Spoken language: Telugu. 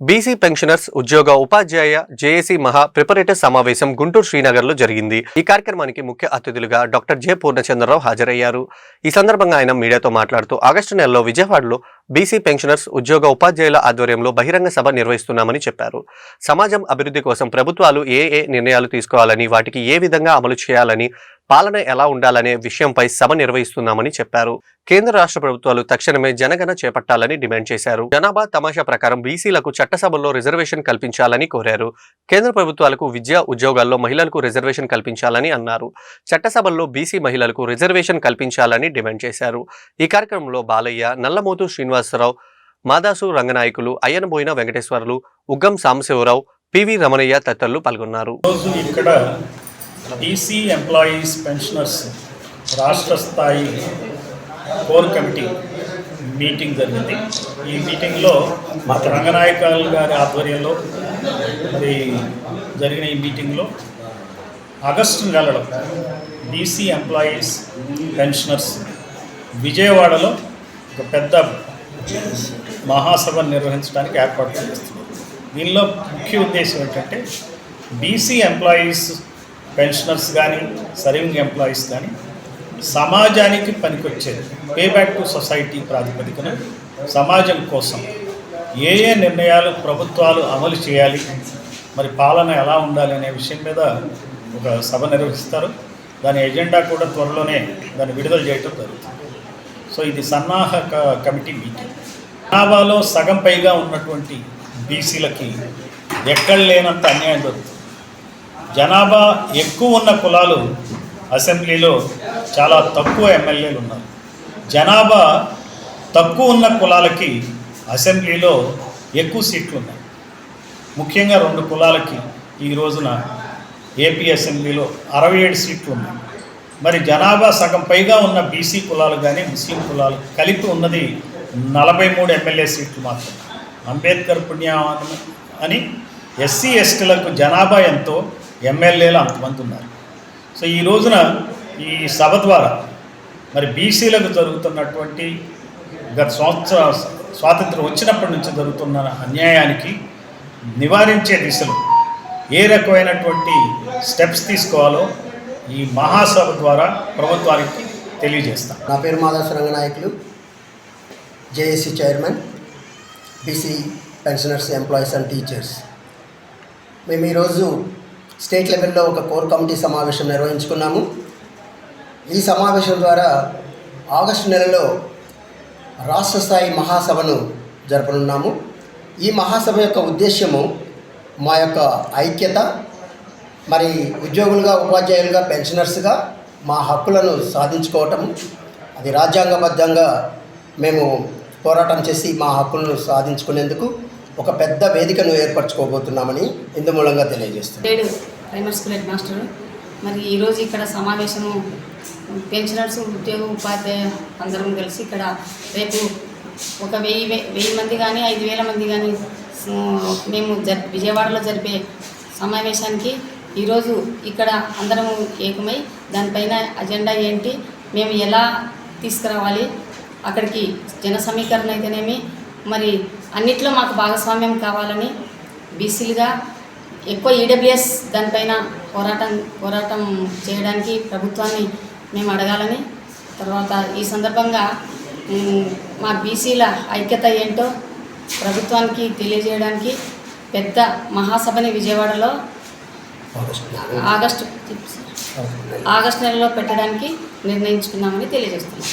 బీసీ పెన్షనర్స్ ఉద్యోగ ఉపాధ్యాయ జేఏసీ మహా ప్రిపరేటర్ సమావేశం గుంటూరు శ్రీనగర్లో జరిగింది. ఈ కార్యక్రమానికి ముఖ్య అతిథులుగా డాక్టర్ జె పూర్ణచంద్రరావు హాజరయ్యారు. ఈ సందర్భంగా ఆయన మీడియాతో మాట్లాడుతూ ఆగస్టు నెలలో విజయవాడలో బీసీ పెన్షనర్స్ ఉద్యోగ ఉపాధ్యాయుల ఆధ్వర్యంలో బహిరంగ సభ నిర్వహిస్తున్నామని చెప్పారు. సమాజం అభివృద్ధి కోసం ప్రభుత్వాలు ఏ ఏ నిర్ణయాలు తీసుకోవాలని వాటికి ఏ విధంగా అమలు చేయాలని పాలన ఎలా ఉండాలనే విషయంపై సభ నిర్వహిస్తున్నామని చెప్పారు. కేంద్ర రాష్ట్ర ప్రభుత్వాలు తక్షణమే జనగణ చేపట్టాలని డిమాండ్ చేశారు. జనాభా తమాషా ప్రకారం బీసీలకు చట్టసభల్లో రిజర్వేషన్ కల్పించాలని కోరారు. కేంద్ర ప్రభుత్వాలకు విద్యా ఉద్యోగాల్లో మహిళలకు రిజర్వేషన్ కల్పించాలని అన్నారు. చట్టసభల్లో బీసీ మహిళలకు రిజర్వేషన్ కల్పించాలని డిమాండ్ చేశారు. ఈ కార్యక్రమంలో బాలయ్య నల్లమోతు శ్రీనివాసరావు మాదాసు రంగనాయకులు అయ్యనబోయిన వెంకటేశ్వర్లు ఉగ్గం సాంబశివరావు పివి రమణయ్య తదితరులు పాల్గొన్నారు. ఇక్కడ బీసీ ఎంప్లాయీస్ పెన్షనర్స్ రాష్ట్ర స్థాయి కోర్ కమిటీ మీటింగ్ జరిగింది. ఈ మీటింగ్లో మా రంగనాయకాలు గారి ఆధ్వర్యంలో మరి జరిగిన ఈ మీటింగ్లో ఆగస్టు నెలలో బీసీ ఎంప్లాయీస్ పెన్షనర్స్ విజయవాడలో ఒక పెద్ద మహాసభ నిర్వహించడానికి ఏర్పాటు చేస్తున్నారు దీనిలో ముఖ్య ఉద్దేశం ఏంటంటే బీసీ ఎంప్లాయీస్ పెన్షనర్స్ కానీ సర్వింగ్ ఎంప్లాయీస్ కానీ సమాజానికి పనికొచ్చేది. పే బ్యాక్ టు సొసైటీ ప్రాతిపదికన సమాజం కోసం ఏ ఏ నిర్ణయాలు ప్రభుత్వాలు అమలు చేయాలి మరి పాలన ఎలా ఉండాలి అనే విషయం మీద ఒక సభ నిర్వహిస్తారు. దాని ఎజెండా కూడా త్వరలోనే దాన్ని విడుదల చేయటం జరుగుతుంది. సో ఇది సన్నాహక కమిటీ మీటింగ్. జనాభాలో సగం పైగా ఉన్నటువంటి బీసీలకి ఎక్కడ లేనంత అన్యాయం జరుగుతుంది. జనాభా ఎక్కువ ఉన్న కులాలు అసెంబ్లీలో చాలా తక్కువ ఎమ్మెల్యేలు ఉన్నారు. జనాభా తక్కువ ఉన్న కులాలకి అసెంబ్లీలో ఎక్కువ సీట్లు ఉన్నాయి. ముఖ్యంగా రెండు కులాలకి ఈ రోజున ఏపీ అసెంబ్లీలో అరవై ఏడు సీట్లు ఉన్నాయి. మరి జనాభా సగం పైగా ఉన్న బీసీ కులాలు కానీ ముస్లిం కులాలు కలిపి ఉన్నది నలభై మూడు ఎమ్మెల్యే సీట్లు మాత్రం అంబేద్కర్ పుణ్యవాదం అని ఎస్సీ ఎస్టీలకు జనాభా ఎంతో ఎమ్మెల్యేలు అంతమంది ఉన్నారు. సో ఈ రోజున ఈ సభ ద్వారా మరి బీసీలకు జరుగుతున్నటువంటి గత సంవత్సర స్వాతంత్రం వచ్చినప్పటి నుంచి జరుగుతున్న అన్యాయానికి నివారించే దిశలో ఏ రకమైనటువంటి స్టెప్స్ తీసుకోవాలో ఈ మహాసభ ద్వారా ప్రభుత్వానికి తెలియజేస్తాం. నా పేరు Madhava Ranganayakulu. JAC chairman BC pensioners employees and teachers. మేము ఈరోజు స్టేట్ లెవెల్లో ఒక కోర్ కమిటీ సమావేశం నిర్వహించుకున్నాము. ఈ సమావేశం ద్వారా ఆగస్టు నెలలో రాష్ట్ర స్థాయి మహాసభను జరపనున్నాము. ఈ మహాసభ యొక్క ఉద్దేశ్యము మా యొక్క ఐక్యత మరి ఉద్యోగులుగా ఉపాధ్యాయులుగా పెన్షనర్స్గా మా హక్కులను సాధించుకోవటం అది రాజ్యాంగబద్ధంగా మేము పోరాటం చేసి మా హక్కులను సాధించుకునేందుకు ఒక పెద్ద వేదికను ఏర్పరచుకోబోతున్నామని ఇందు మూలంగా తెలియజేస్తున్నాం ప్రైమరీ స్కూల్ హెడ్ మాస్టర్ మరి ఈరోజు ఇక్కడ సమావేశము పెన్షనర్స్ ఉద్యోగ ఉపాధ్యాయ అందరం కలిసి ఇక్కడ రేపు ఒక వెయ్యి వే- వెయ్యి మంది కానీ ఐదు వేల మంది కానీ మేము జరి విజయవాడలో జరిపే సమావేశానికి ఈరోజు ఇక్కడ అందరము ఏకమై దానిపైన అజెండా ఏంటి మేము ఎలా తీసుకురావాలి అక్కడికి జన సమీకరణ అయితేనేమి మరి అన్నిట్లో మాకు భాగస్వామ్యం కావాలని బీసీలుగా ఎక్కువ ఈడబ్ల్యూఎస్ దానిపైన పోరాటం పోరాటం చేయడానికి ప్రభుత్వాన్ని మేము అడగాలని తర్వాత ఈ సందర్భంగా మ్, మా బీసీల ఐక్యత ఏంటో ప్రభుత్వానికి తెలియజేయడానికి పెద్ద మహాసభని విజయవాడలో ఆగస్టు ఆగస్టు నెలలో పెట్టడానికి నిర్ణయించుకున్నామని తెలియజేస్తున్నాం.